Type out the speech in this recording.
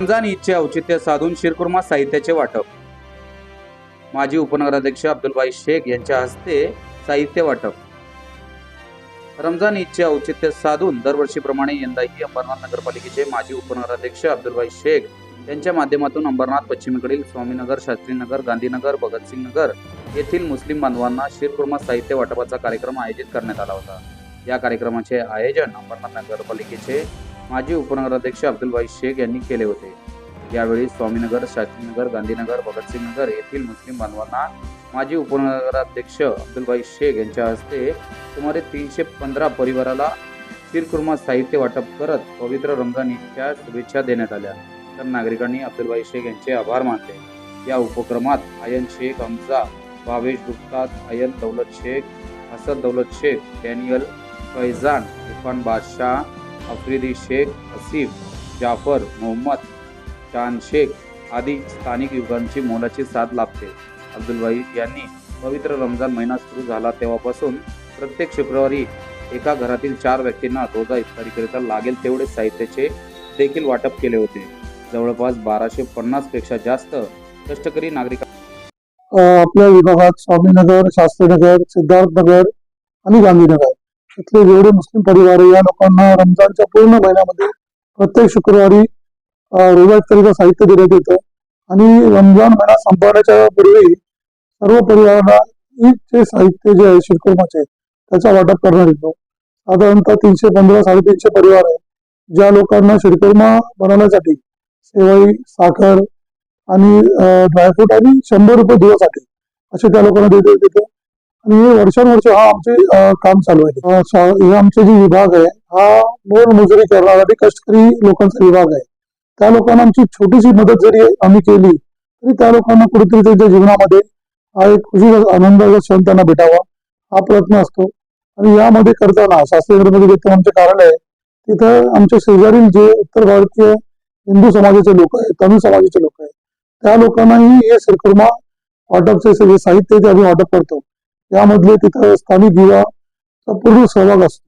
रमजान ईदचे औचित्य साधून शिरकुर्मा साहित्याचे वाटप. माजी उपनगराध्यक्ष अब्दुलबाई शेख यांच्या हस्ते साहित्य वाटप. रमजान ईदचे औचित्य साधून दरवर्षीप्रमाणे यंदाही अंबरनाथ नगरपालिकेचे माजी उपनगराध्यक्ष अब्दुलबाई शेख त्यांच्या माध्यमातून अंबरनाथ पश्चिमेकडील स्वामीनगर शास्त्रीनगर गांधीनगर भगतसिंग नगर येथील मुस्लिम बांधवांना शिरकुर्मा साहित्य वाटपाचा कार्यक्रम आयोजित करण्यात आला होता. या कार्यक्रमाचे आयोजन अंबरनाथ नगरपालिकेचे माजी उपनगराध्यक्ष अब्दुलबाई शेख यांनी केले होते. यावेळी स्वामीनगर शास्त्रीनगर गांधीनगर भगतसिंग नगर येथील मुस्लिम बांधवांना माजी उपनगराध्यक्ष अब्दुलबाई शेख यांच्या हस्ते सुमारे तीनशे पंधरा परिवाराला शिरकुर्मा साहित्य वाटप करत पवित्र रमजान ईदच्या शुभेच्छा देण्यात आल्या. तर नागरिकांनी अब्दुलबाई शेख यांचे आभार मानले. या उपक्रमात आयन शेख हमजा भावेश गुप्ता आयन दौलत शेख हसन दौलत शेख डॅनियल फैजान इरफान बादशाह अफ्रिदी शेख असीफ जाफर मोहम्मद शान शेख आदी स्थानिक युवकांची मोलाची साथ लाभते. अब्दुलबाई यांनी पवित्र रमजान महिना सुरू झाला तेव्हापासून प्रत्येक शुक्रवारी एका घरातील चार व्यक्तींना रोजा इफ्तारीकरिता लागेल तेवढे साहित्याचे देखील वाटप केले होते. जवळपास बाराशे पन्नासपेक्षा जास्त कष्टकरी नागरिक आपल्या विभागात स्वामीनगर शास्त्रीनगर सिद्धार्थनगर आणि गांधीनगर. इथले जेवढे मुस्लिम परिवार आहे या लोकांना रमजानच्या पूर्ण महिन्यामध्ये प्रत्येक शुक्रवारी अ, साहित्य देण्यात येतं. आणि रमजान महिना संपवण्याच्या पूर्वी सर्व परिवाराला ईदचे साहित्य जे आहे शिरकुर्माचे त्याचा वाटप करण्यात येतो. साधारणतः तीनशे पंधरा साडेतीनशे परिवार आहे ज्या लोकांना शिरकुर्मा बनवण्यासाठी सेवई साखर आणि ड्रायफ्रूट आणि शंभर रुपये दिवसाठी असे त्या लोकांना देते देतो आणि हे वर्षानुवर्ष हा आमचे काम चालू आहे. हे आमचे जे विभाग आहे हा मोल मजुरी करणारा कष्टकरी लोकांचा विभाग आहे. त्या लोकांना आमची छोटीशी मदत जरी आम्ही केली तरी त्या लोकांना कुठेतरी त्यांच्या जीवनामध्ये हा एक खुशी आनंदाचा क्षण त्यांना भेटावा हा प्रयत्न असतो. आणि यामध्ये करताना शास्त्रीनगरमध्ये जे आमचे कार्यालय आहे तिथं आमच्या शेजारील जे उत्तर भारतीय हिंदू समाजाचे लोक आहेत तमिळ समाजाचे लोक आहेत. त्या लोकांनाही हे सरकर्मा वाटपचे सगळे साहित्य ते आम्ही वाटप करतो यामधले तिथं स्थानिक युवा पूर्ण सहभाग असतो.